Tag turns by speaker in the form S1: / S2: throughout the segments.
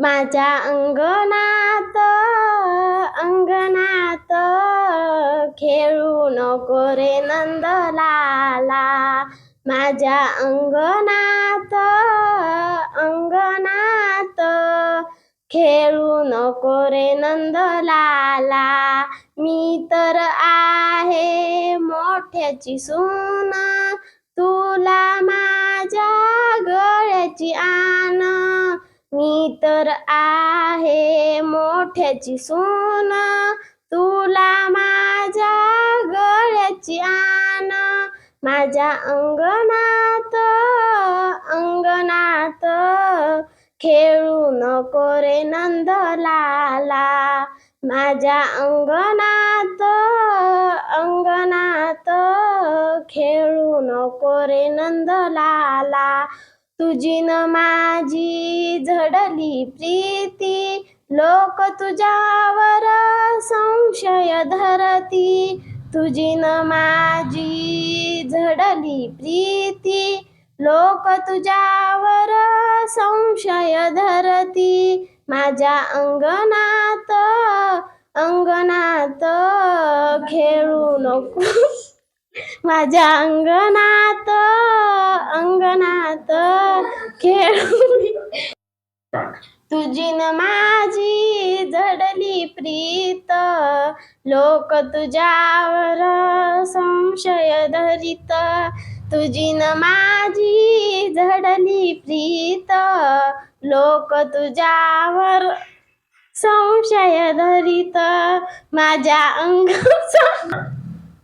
S1: माझ्या अंगणात अंगणात खेळू नको रे नंदलाला. माझ्या अंगणात अंगणात खेळू नको रे नंदलाला. मी तर आहे मोठ्याची सून तुला माझ्या गळ्याची आण मी तर आहे मोठ्याची सून. तुला माझ्या गळ्याची आण. माझ्या अंगणात अंगणात. खेळू नको रे नंदलाला. माझ्या अंगणात अंगणात. खेळू नको रे नंदलाला. तुझी न माझी झडली प्रीती लोक तुझ्यावर संशय धरती. तुझी न माझी झडली प्रीती लोक तुझ्यावर संशय धरती. माझ्या अंगणात अंगणात खेळू नको. माझ्या अंगणात अंगणात खेळ तुझी न माझी झडली प्रीत लोक तुझ्यावर संशय धरित. तुझी न माझी झडली प्रीत लोक तुझ्यावर संशय धरित. माझ्या अंग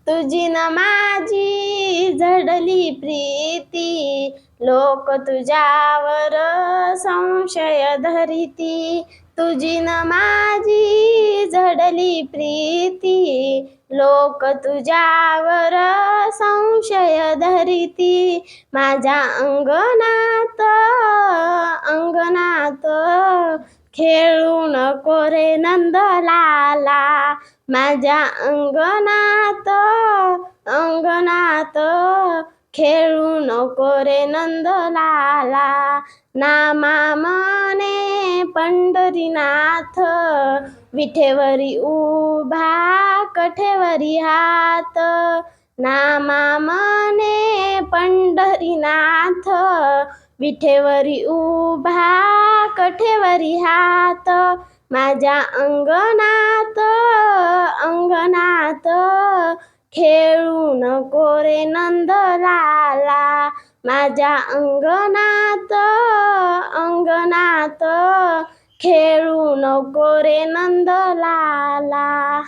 S1: तुझी न माझी झडली प्रीती. लोक तुझ्यावर संशय धरिती. तुझी न माझी झडली प्रीती. लोक तुझ्यावर संशय धरिती. माझ्या अंगणात खेळू नको रे नंदलाला. माझ्या अंगणात अंगणात खेळू नको रे नंदलाला. नामा मने पंढरीनाथ विठेवरी उभा कठेवरी हात. नामा मने पंढरीनाथ विठेवरी उभा कठेवरी हात माझ्या अंगणात अंगणात. खेळू नको रे नंदलाला माझ्या अंगणात अंगणात. खेळू नको रे नंदलाला.